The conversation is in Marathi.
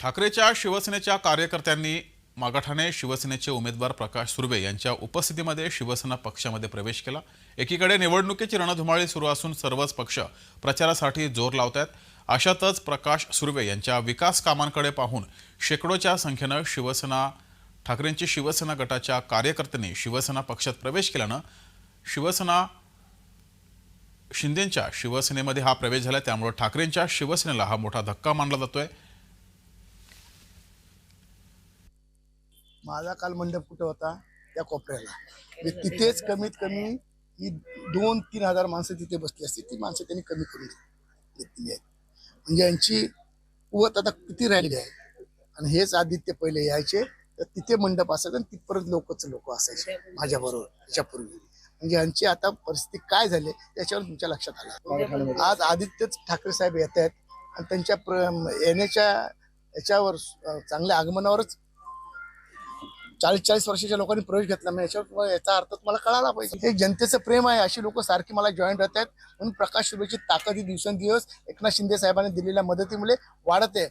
ठाकरेच्या शिवसेनेच्या कार्यकर्त्यांनी मागाठाणे शिवसेनेचे उमेदवार प्रकाश सुर्वे यांच्या उपस्थितीमध्ये शिवसेना पक्षामध्ये प्रवेश केला. एकीकडे निवडणुकीची रणधुमाळी सुरू असून सर्वच पक्ष प्रचारासाठी जोर लावत आहेत अशातच प्रकाश सुर्वे यांच्या विकास कामांकडे पाहून शेकडोच्या संख्येनं शिवसेना ठाकरेंची शिवसेना गटाच्या कार्यकर्त्यांनी शिवसेना पक्षात प्रवेश केल्यानं शिवसेना शिंदेंच्या शिवसेनेमध्ये हा प्रवेश झाला. त्यामुळे ठाकरेंच्या शिवसेनेला हा मोठा धक्का मानला जातोय. माझा काल मंडप कुठं होता? त्या कोपऱ्याला. म्हणजे तिथेच कमीत कमी ही दोन तीन हजार माणसं तिथे बसली असती. ती माणसं त्यांनी कमी करून घेतली आहेत. म्हणजे यांची कुवत आता किती राहिली आहे? आणि हेच आदित्य पहिले यायचे तर तिथे मंडप असायचं आणि तिथपर्यंत लोकच लोक असायचे माझ्या बरोबर त्याच्यापूर्वी. म्हणजे यांची आता परिस्थिती काय झाली त्याच्यावर तुमच्या लक्षात आलं. आज आदित्य ठाकरे साहेब येत आहेत आणि त्यांच्या प्र- येण्याच्या याच्यावर चांगल्या आगमनावरच चाळीस चाळीस वर्षाच्या लोकांनी प्रवेश घेतला. मी याच्यावर याचा अर्थ तुम्हाला कळाला पाहिजे. हे जनतेचं प्रेम आहे. अशी लोक सारखी मला जॉईन राहत आहेत. म्हणून प्रकाश शुभेची ताकद ही दिवसेंदिवस एकनाथ शिंदे साहेबांनी दिलेल्या मदतीमुळे वाढत आहे.